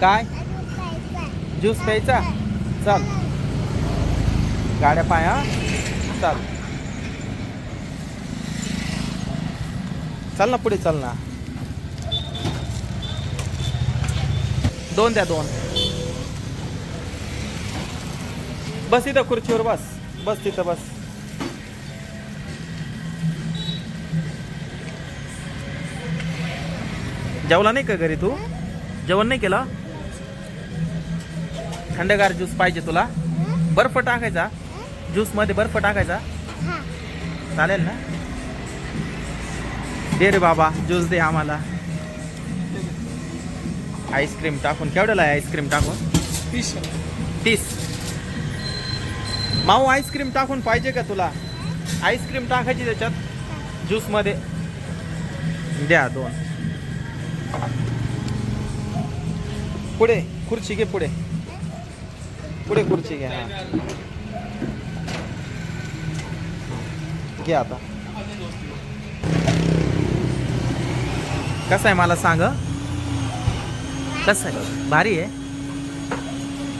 काय? ज्यूस प्यायचा? चल. गाड्या पाय चल. चल ना पुढे चल ना. दोन द्या दोन. बस इथं खुर्चीवर बस. बस तिथं बस. जेवला नाही का घरी तू? जेवण नाही केलं? थंडगार ज्यूस पाहिजे तुला? बर्फ टाकायचा? ज्यूसमध्ये बर्फ टाकायचा? चालेल ना? दे रे बाबा ज्यूस दे आम्हाला. आईस्क्रीम टाकून. केवढ्याला आहे आईस्क्रीम टाकून? तीस. तीस. माऊ आईस्क्रीम टाकून पाहिजे का तुला? आईस्क्रीम टाकायची त्याच्यात? ज्यूसमध्ये द्या दोन. पुढे खुर्ची घे पुढे. पुढे खुर्ची घे हा घे आता. कसं आहे मला सांग कसं आहे? भारी आहे.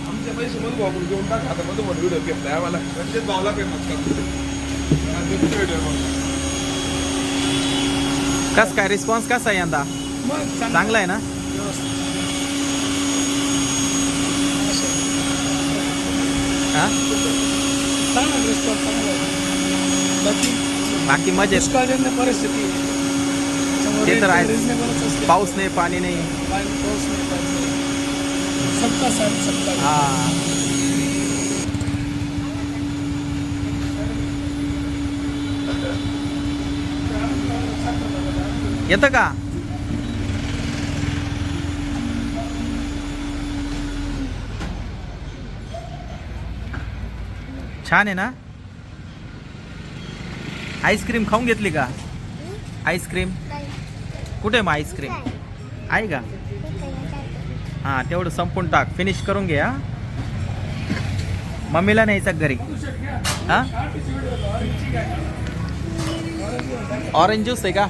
आमच्या पैसे घेऊन टाक. आता व्हिडिओ केला फेमस कस काय? रिस्पॉन्स कसा आहे यंदा? चांगला आहे ना? बाकी दुष्काळजन्य परिस्थिती. पाऊस नाही पाणी नाही. सबका साथ सबका का छान आहे ना? आईस्क्रीम खाऊन घेतली का? आईस्क्रीम कुठे मग आईस्क्रीम आहे का? हां तेवढं संपून टाक. फिनिश करून घे हा. मम्मीला न्यायचा घरी? हां? ऑरेंज ज्यूस आहे का?